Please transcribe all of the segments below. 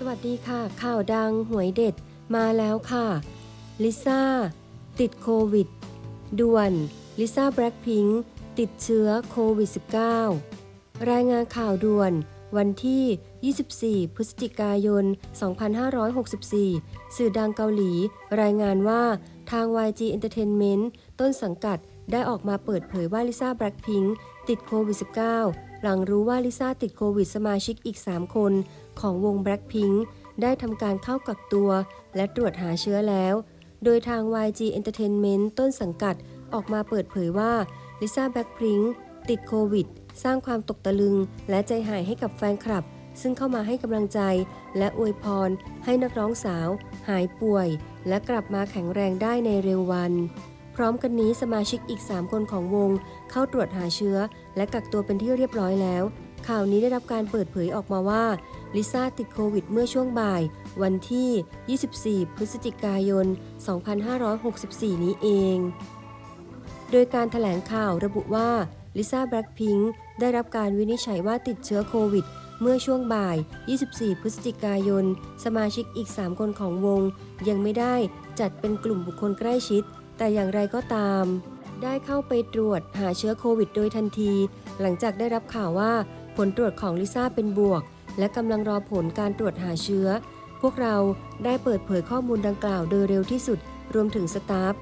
สวัสดีค่ะ ข่าวดังหวยเด็ดมาแล้วค่ะ ลิซ่า ติดโควิด ด่วน ลิซ่าแบล็คพิงติดเชื้อโควิด -19 รายงานข่าวด่วน วันที่ 24 พฤศจิกายน 2564 สื่อดังเกาหลี รายงานว่าทาง YG Entertainment ต้นสังกัดได้ออกมาเปิดเผยว่าลิซ่าแบล็คพิงติดโควิด -19 หลังรู้ว่าลิซ่าติดโควิดสมาชิกอีก 3 คน ของวง Blackpink ได้ทำการเข้ากักตัว และตรวจหาเชื้อแล้ว โดยทาง YG Entertainment ต้นสังกัดออกมาเปิดเผยว่าลิซ่าแบล็คพิงติดโควิด สร้างความตกตะลึง และใจหายให้กับแฟนคลับ ซึ่งเข้ามาให้กำลังใจ และอวยพร ให้นักร้องสาว หายป่วย และกลับมาแข็งแรงได้ในเร็ววัน พร้อมกันนี้สมาชิกอีก 3 คนของวง เข้าตรวจหาเชื้อ และกักตัวเป็นที่เรียบร้อยแล้ว ข่าวนี้ได้รับการเปิดเผยออกมาว่าลิซ่าติดโควิดเมื่อช่วงบ่าย วันที่ 24 พฤศจิกายน 2564 นี้เอง โดยการถแถลงข่าวระบุว่าลิซ่าแบล็คพิงค์ได้รับการวินิจฉัยว่าติดเชื้อโควิด เมื่อช่วงบ่าย 24 พฤศจิกายน สมาชิกอีก 3 คนของวง ยังไม่ได้จัดเป็นกลุ่มบุคคลใกล้ชิด แต่อย่างไรก็ตาม ได้เข้าไปตรวจหาเชื้อโควิดโดยทันที หลังจากได้รับข่าวว่าผลตรวจของลิซ่าเป็นบวก และกำลังรอผลการตรวจหาเชื้อ พวกเราได้เปิดเผยข้อมูลดังกล่าวโดยเร็วที่สุดรวมถึงสตาฟ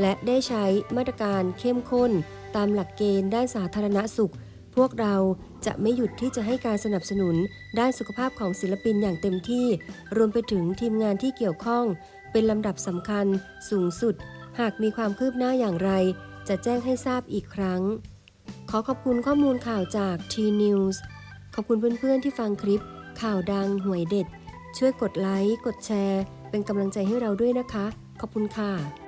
และได้ใช้มาตรการเข้มข้น ตามหลักเกณฑ์ด้านสาธารณสุข พวกเราจะไม่หยุดที่จะให้การสนับสนุน ด้านสุขภาพของศิลปินอย่างเต็มที่ รวมไปถึงทีมงานที่เกี่ยวข้อง เป็นลำดับสำคัญสูงสุด หากมีความคืบหน้าอย่างไร จะแจ้งให้ทราบอีกครั้ง ขอขอบคุณข้อมูลข่าวจาก T News ขอบคุณเพื่อนๆที่ฟังคลิป ข่าวดังหวยเด็ด ช่วยกดไลค์ กดแชร์ เป็นกำลังใจให้เราด้วยนะคะ ขอบคุณค่ะ